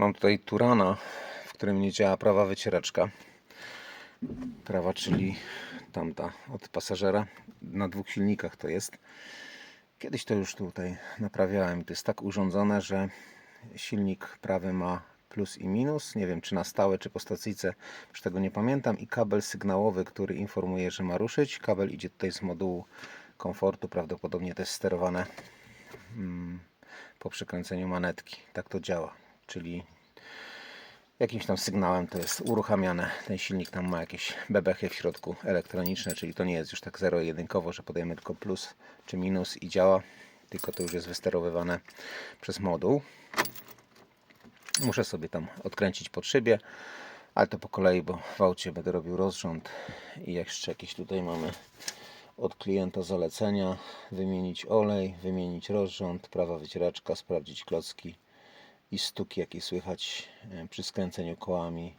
Mam tutaj Turana, w którym nie działa prawa wycieraczka. Prawa, czyli tamta od pasażera. Na dwóch silnikach to jest. Kiedyś to już tutaj naprawiałem. To jest tak urządzone, że silnik prawy ma plus i minus. Nie wiem, czy na stałe, czy po stacyjce, już tego nie pamiętam. I kabel sygnałowy, który informuje, że ma ruszyć. Kabel idzie tutaj z modułu komfortu. Prawdopodobnie to jest sterowane mm, po przekręceniu manetki. Tak to działa. Czyli jakimś tam sygnałem to jest uruchamiane. Ten silnik tam ma jakieś bebechy w środku elektroniczne, czyli to nie jest już tak zero-jedynkowo, że podajemy tylko plus czy minus i działa, tylko to już jest wysterowywane przez moduł. Muszę sobie tam odkręcić pod szybie, ale to po kolei, bo w aucie będę robił rozrząd i jeszcze jakieś tutaj mamy od klienta zalecenia, wymienić olej, wymienić rozrząd, prawa wycieraczka, sprawdzić klocki i stuki jakie słychać e, przy skręceniu kołami.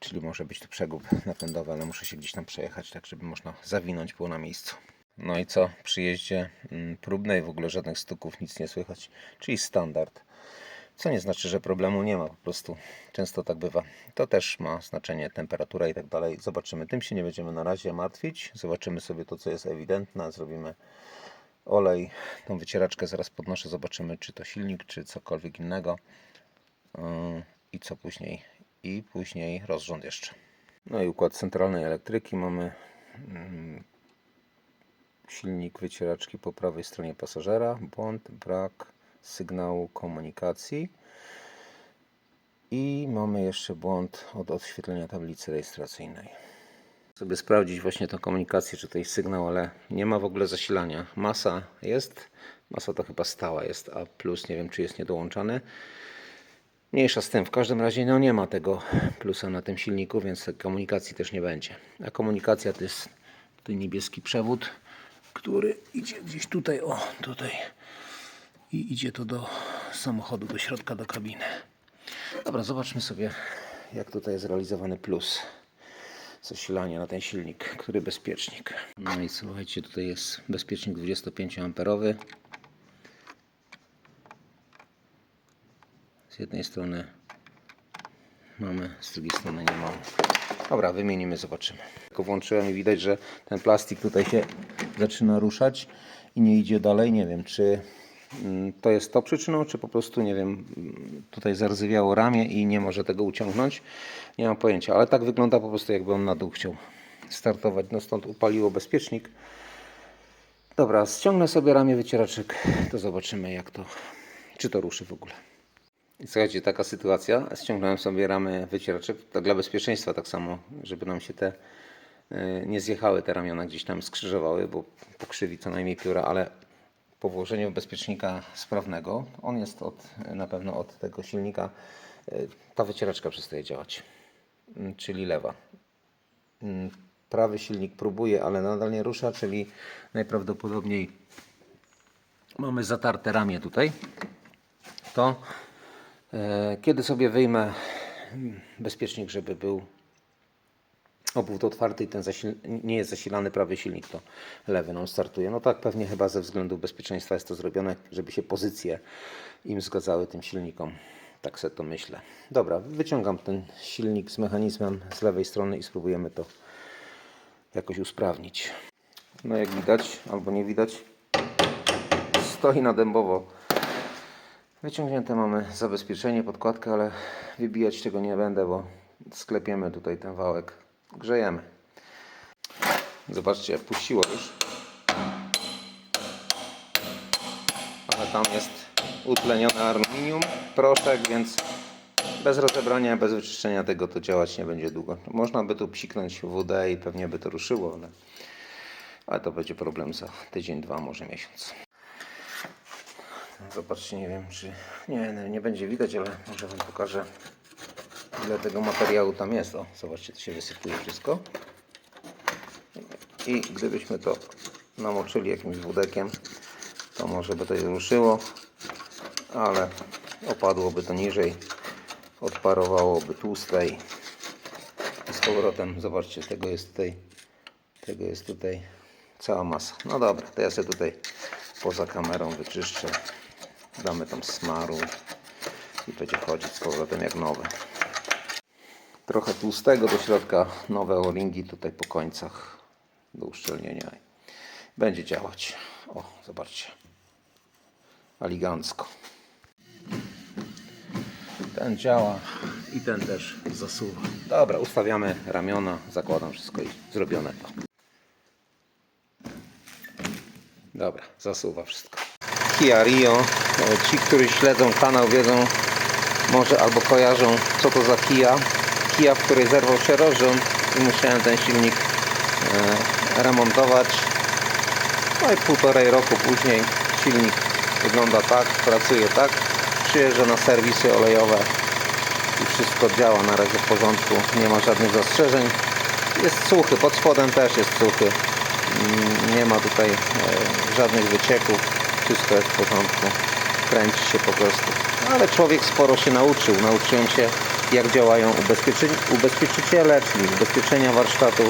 Czyli może być tu przegub napędowy, ale muszę się gdzieś tam przejechać, tak żeby można zawinąć było na miejscu. No i co? Przy jeździe mm, próbnej w ogóle żadnych stuków, nic nie słychać, czyli standard. Co nie znaczy, że problemu nie ma, po prostu często tak bywa. To też ma znaczenie temperatura i tak dalej. Zobaczymy, tym się nie będziemy na razie martwić. Zobaczymy sobie to, co jest ewidentne, zrobimy olej, tą wycieraczkę zaraz podnoszę, zobaczymy czy to silnik, czy cokolwiek innego. Yy, i co później? I później rozrząd jeszcze. No i układ centralnej elektryki mamy. Mm, silnik wycieraczki po prawej stronie pasażera. Błąd, brak sygnału komunikacji. I mamy jeszcze błąd od odświetlenia tablicy rejestracyjnej sobie sprawdzić właśnie tą komunikację, czy jest sygnał, ale nie ma w ogóle zasilania. Masa jest, masa to chyba stała jest, a plus nie wiem, czy jest niedołączany. Mniejsza z tym, w każdym razie no nie ma tego plusa na tym silniku, więc komunikacji też nie będzie. A komunikacja to jest ten niebieski przewód, który idzie gdzieś tutaj, o tutaj i idzie to do samochodu, do środka, do kabiny. Dobra, zobaczmy sobie jak tutaj jest realizowany plus zasilania na ten silnik, który bezpiecznik. No i słuchajcie, tutaj jest bezpiecznik 25 amperowy. Z jednej strony mamy, z drugiej strony nie mamy. Dobra, wymienimy, zobaczymy. Tylko włączyłem i widać, że ten plastik tutaj się zaczyna ruszać i nie idzie dalej. Nie wiem, czy to jest to przyczyną, czy po prostu, nie wiem, mm, tutaj zardzewiało ramię i nie może tego uciągnąć. Nie mam pojęcia, ale tak wygląda po prostu, jakby on na dół chciał startować. No stąd upaliło bezpiecznik. Dobra, ściągnę sobie ramię wycieraczek, to zobaczymy jak to, czy to ruszy w ogóle. I słuchajcie, taka sytuacja. Ściągnąłem sobie ramy wycieraczek, tak dla bezpieczeństwa tak samo, żeby nam się te y, nie zjechały te ramiona gdzieś tam skrzyżowały, bo pokrzywi co najmniej pióra, ale po włożeniu bezpiecznika sprawnego, on jest od, na pewno od tego silnika, y, ta wycieraczka przestaje działać, Mm, czyli lewa. Mm, Prawy silnik próbuje, ale nadal nie rusza, czyli najprawdopodobniej mamy zatarte ramię tutaj. To e, kiedy sobie wyjmę mm, bezpiecznik, żeby był obwód otwarty i ten nie jest zasilany prawy silnik, to lewy nam startuje. No tak pewnie chyba ze względu bezpieczeństwa jest to zrobione, żeby się pozycje im zgadzały tym silnikom. Tak sobie to myślę. Dobra, wyciągam ten silnik z mechanizmem z lewej strony i spróbujemy to jakoś usprawnić. No jak widać, albo nie widać, stoi na dębowo. Wyciągnięte mamy zabezpieczenie, podkładkę, ale wybijać tego nie będę, bo sklepiemy tutaj ten wałek. Grzejemy. Zobaczcie, puściło już. Ale tam jest utlenione aluminium, proszek, więc bez rozebrania, bez wyczyszczenia tego to działać nie będzie długo. Można by tu psiknąć WD i pewnie by to ruszyło, ale, ale to będzie problem za tydzień, dwa, może miesiąc. Zobaczcie, nie wiem czy nie, nie będzie widać, ale może Wam pokażę ile tego materiału tam jest. O, zobaczcie, to się wysypuje wszystko. I gdybyśmy to namoczyli jakimś wódekiem, to może by to się ruszyło, ale opadłoby to niżej, odparowałoby tłustej. I z powrotem, zobaczcie, tego jest tutaj, tego jest tutaj cała masa. No dobra, to ja sobie tutaj poza kamerą wyczyszczę. Damy tam smaru i będzie włączyć z powrotem jak nowy. Trochę tłustego do środka, nowe o-ringi tutaj po końcach do uszczelnienia. Będzie działać. O, zobaczcie. Elegancko. Ten działa i ten też zasuwa. Dobra, ustawiamy ramiona, zakładam wszystko i zrobione to. Dobra, zasuwa wszystko. Kia Rio. E, Ci, którzy śledzą kanał wiedzą może albo kojarzą co to za Kia. Kia, w której zerwał się rozrząd i musiałem ten silnik e, remontować. No i półtorej roku później silnik wygląda tak, pracuje tak. Przyjeżdża na serwisy olejowe i wszystko działa na razie w porządku. Nie ma żadnych zastrzeżeń. Jest suchy, pod spodem też jest suchy. Mm, Nie ma tutaj e, żadnych wycieków. Wszystko jest w porządku. Kręci się po prostu. Ale człowiek sporo się nauczył. Nauczyłem się jak działają ubezpieczy... ubezpieczyciele, czyli ubezpieczenia warsztatu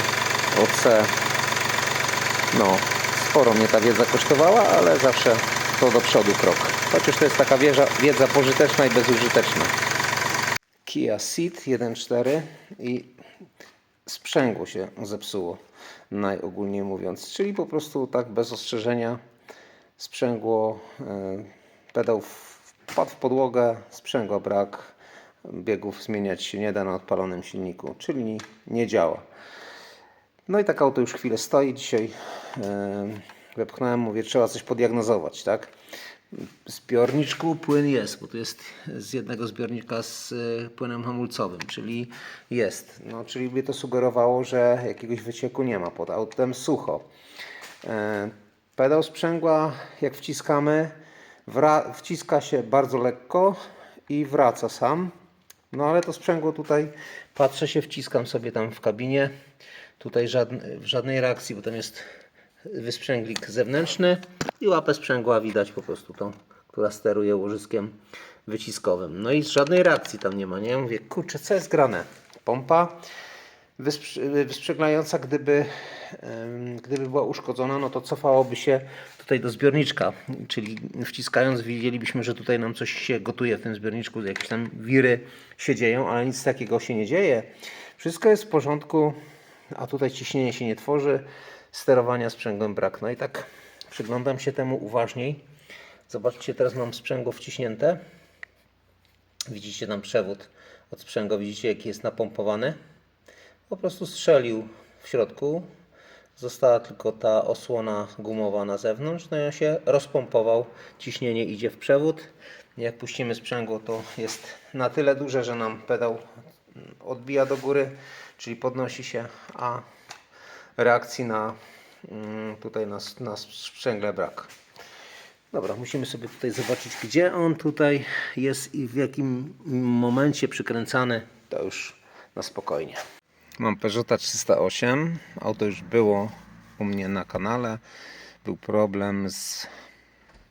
OC. No, sporo mnie ta wiedza kosztowała, ale zawsze to do przodu krok. Chociaż to jest taka wiedza, wiedza pożyteczna i bezużyteczna. Kia Ceed 1.4 i sprzęgło się zepsuło, najogólniej mówiąc. Czyli po prostu tak bez ostrzeżenia sprzęgło, e, pedał wpadł w podłogę, sprzęgła brak, biegów zmieniać się nie da na odpalonym silniku, czyli nie działa. No i tak auto już chwilę stoi. Dzisiaj wepchnąłem, mówię, trzeba coś podiagnozować, tak? Zbiorniczku płyn jest, bo tu jest z jednego zbiornika z e, płynem hamulcowym, czyli jest. No, czyli by to sugerowało, że jakiegoś wycieku nie ma pod autem sucho. E, Pedał sprzęgła, jak wciskamy, wciska się bardzo lekko i wraca sam. No ale to sprzęgło tutaj, patrzę się, wciskam sobie tam w kabinie. Tutaj żadn- w żadnej reakcji, bo tam jest wysprzęglik zewnętrzny i łapę sprzęgła widać po prostu tą, która steruje łożyskiem wyciskowym. No i żadnej reakcji tam nie ma, nie? Mówię, kurczę, co jest grane? Pompa wysprz- wysprzęglająca, gdyby, gdyby była uszkodzona, no to cofałoby się tutaj do zbiorniczka, czyli wciskając widzielibyśmy, że tutaj nam coś się gotuje w tym zbiorniczku, jakieś tam wiry się dzieją, ale nic takiego się nie dzieje. Wszystko jest w porządku, a tutaj ciśnienie się nie tworzy, sterowania sprzęgłem brak. No i tak przyglądam się temu uważniej. Zobaczcie, teraz mam sprzęgło wciśnięte. Widzicie tam przewód od sprzęgła, widzicie jaki jest napompowany po prostu strzelił w środku. Została tylko ta osłona gumowa na zewnątrz, no i on się rozpompował. Ciśnienie idzie w przewód. Jak puścimy sprzęgło, to jest na tyle duże, że nam pedał odbija do góry, czyli podnosi się, a reakcji na mm, tutaj na, na sprzęgle brak. Dobra, musimy sobie tutaj zobaczyć, gdzie on tutaj jest i w jakim momencie przykręcany. To już na spokojnie. Mam Peugeota 308. Auto już było u mnie na kanale. Był problem z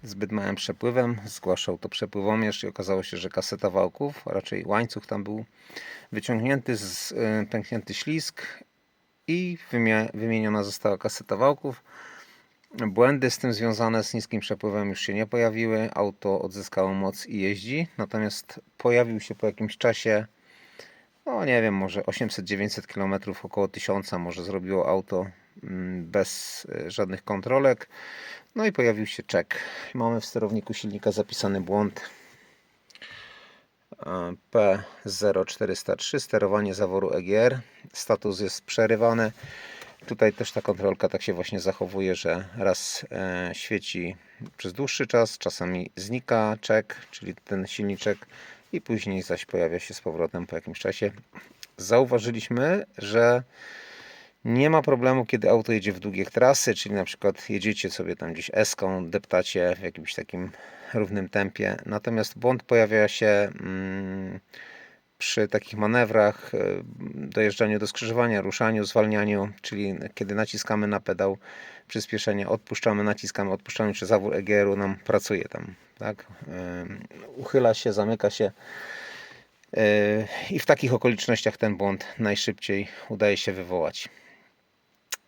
zbyt małym przepływem. Zgłaszał to przepływomierz i okazało się, że kaseta wałków, a raczej łańcuch tam był wyciągnięty, z, y, pęknięty ślisk i wymieniona została kaseta wałków. Błędy z tym związane z niskim przepływem już się nie pojawiły. Auto odzyskało moc i jeździ. Natomiast pojawił się po jakimś czasie no nie wiem, może 800-900 km, około 1000 może zrobiło auto mm, bez e, żadnych kontrolek. No i pojawił się czek. Mamy w sterowniku silnika zapisany błąd e, P0403, sterowanie zaworu EGR. Status jest przerywany. Tutaj też ta kontrolka tak się właśnie zachowuje, że raz e, świeci przez dłuższy czas, czasami znika czek, czyli ten silniczek i później zaś pojawia się z powrotem po jakimś czasie. Zauważyliśmy, że nie ma problemu, kiedy auto jedzie w długie trasy, czyli na przykład jedziecie sobie tam gdzieś eską, deptacie w jakimś takim równym tempie. Natomiast błąd pojawia się mm, przy takich manewrach, e, dojeżdżaniu do skrzyżowania, ruszaniu, zwalnianiu, czyli kiedy naciskamy na pedał przyspieszenia, odpuszczamy, naciskamy, odpuszczamy, czy zawór EGR-u nam pracuje tam, tak? Uchyla się, zamyka się. Yy, I w takich okolicznościach ten błąd najszybciej udaje się wywołać.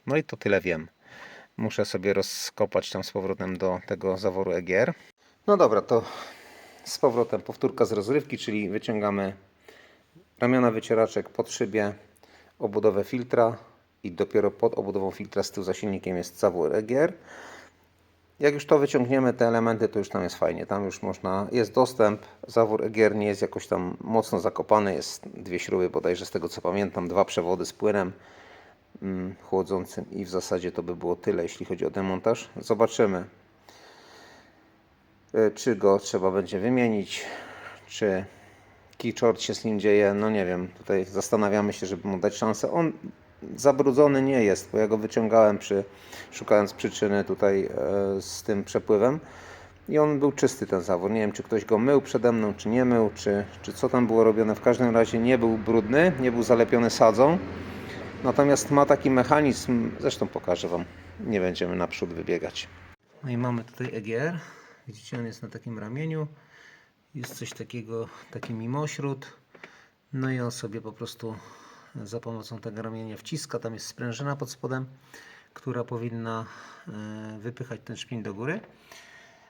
No i to tyle wiem. Muszę sobie rozkopać tam z powrotem do tego zaworu EGR. No dobra, to z powrotem powtórka z rozrywki, czyli wyciągamy ramiona wycieraczek pod szybie, obudowę filtra i dopiero pod obudową filtra z tyłu za silnikiem jest zawór EGR. Jak już to wyciągniemy, te elementy, to już tam jest fajnie. Tam już można, jest dostęp. Zawór EGR nie jest jakoś tam mocno zakopany. Jest dwie śruby bodajże z tego co pamiętam, dwa przewody z płynem mm, chłodzącym i w zasadzie to by było tyle, jeśli chodzi o demontaż. Zobaczymy, y, czy go trzeba będzie wymienić, czy Keychord się z nim dzieje. No nie wiem, tutaj zastanawiamy się, żeby mu dać szansę. On zabrudzony nie jest, bo ja go wyciągałem przy, szukając przyczyny tutaj e, z tym przepływem i on był czysty ten zawór. Nie wiem, czy ktoś go mył przede mną, czy nie mył, czy, czy co tam było robione. W każdym razie nie był brudny, nie był zalepiony sadzą. Natomiast ma taki mechanizm, zresztą pokażę Wam, nie będziemy naprzód wybiegać. No i mamy tutaj EGR. Widzicie, on jest na takim ramieniu. Jest coś takiego, taki mimośród. No i on sobie po prostu za pomocą tego ramienia wciska. Tam jest sprężyna pod spodem, która powinna e, wypychać ten szpin do góry.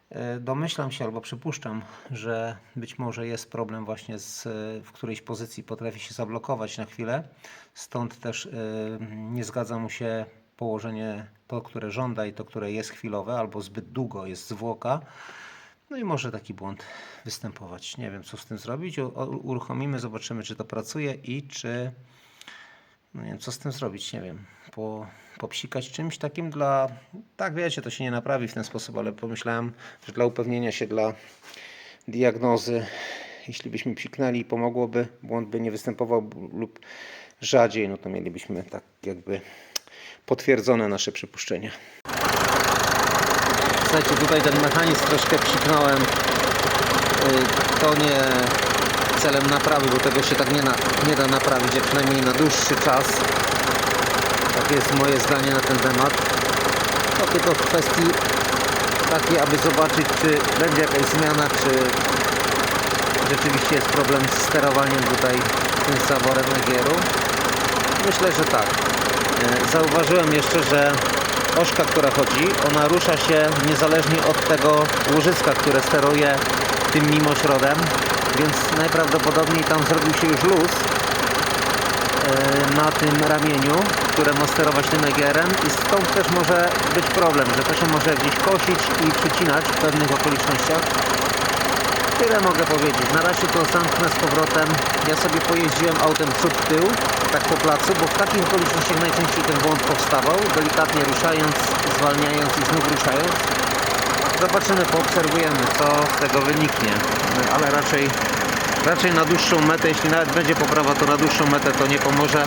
E, Domyślam się albo przypuszczam, że być może jest problem właśnie z, w którejś pozycji potrafi się zablokować na chwilę. Stąd też e, nie zgadza mu się położenie to, które żąda i to, które jest chwilowe, albo zbyt długo jest zwłoka. No i może taki błąd występować. Nie wiem, co z tym zrobić. Uruchomimy, zobaczymy, czy to pracuje i czy. No nie wiem, co z tym zrobić, nie wiem. Po, popsikać czymś takim dla. Tak, wiecie, to się nie naprawi w ten sposób, ale pomyślałem, że dla upewnienia się, dla diagnozy, jeśli byśmy psiknęli pomogłoby, błąd by nie występował lub rzadziej, no to mielibyśmy tak jakby potwierdzone nasze przypuszczenia. Słuchajcie, tutaj ten mechanizm troszkę psiknąłem. Y, To nie celem naprawy, bo tego się tak nie, na, nie da naprawić, a przynajmniej na dłuższy czas. Takie jest moje zdanie na ten temat. To tylko w kwestii takiej, aby zobaczyć, czy będzie jakaś zmiana, czy rzeczywiście jest problem z sterowaniem tutaj tym zaworem EGR-u. Myślę, że tak. E, Zauważyłem jeszcze, że ośka, która chodzi, ona rusza się niezależnie od tego łożyska, które steruje tym mimośrodem, więc najprawdopodobniej tam zrobił się już luz e, na tym ramieniu, które ma sterować tym EGR-em i stąd też może być problem, że to się może gdzieś kosić i przycinać w pewnych okolicznościach. Tyle mogę powiedzieć. Na razie to zamknę z powrotem. Ja sobie pojeździłem autem przód tył, tak po placu, bo w takich okolicznościach najczęściej ten błąd powstawał, delikatnie ruszając, zwalniając i znów ruszając. Zobaczymy, poobserwujemy, co z tego wyniknie, ale raczej, raczej na dłuższą metę, jeśli nawet będzie poprawa, to na dłuższą metę to nie pomoże.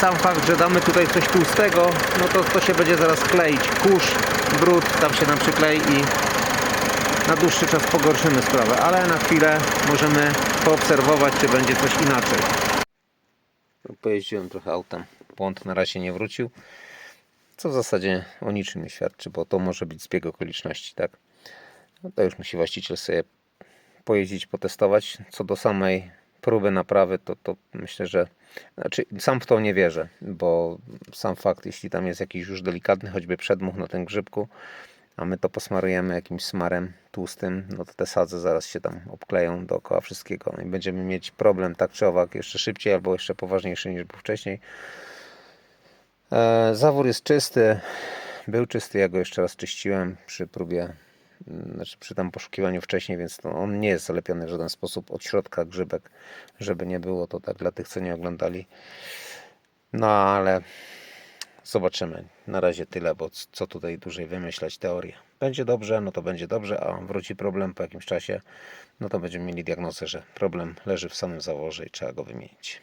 Sam fakt, że damy tutaj coś tłustego, no to to się będzie zaraz kleić. Kurz, brud tam się nam przyklei i na dłuższy czas pogorszymy sprawę, ale na chwilę możemy poobserwować, czy będzie coś inaczej. Pojeździłem trochę autem. Błąd na razie nie wrócił. Co w zasadzie o niczym nie świadczy, bo to może być zbieg okoliczności, tak? No to już musi właściciel sobie pojeździć, potestować. Co do samej próby naprawy, to, to myślę, że znaczy, sam w to nie wierzę, bo sam fakt, jeśli tam jest jakiś już delikatny, choćby przedmuch na tym grzybku, a my to posmarujemy jakimś smarem tłustym, no to te sadze zaraz się tam obkleją dookoła wszystkiego i będziemy mieć problem tak czy owak jeszcze szybciej albo jeszcze poważniejszy niż był wcześniej. E, zawór jest czysty, był czysty, ja go jeszcze raz czyściłem przy próbie, mm, znaczy przy tam poszukiwaniu wcześniej, więc to on nie jest zalepiony w żaden sposób od środka grzybek, żeby nie było to tak dla tych, co nie oglądali. No ale Zobaczymy. Na razie tyle, bo co tutaj dłużej wymyślać teorię. Będzie dobrze, no to będzie dobrze, a wróci problem po jakimś czasie, no to będziemy mieli diagnozę, że problem leży w samym zaworze i trzeba go wymienić.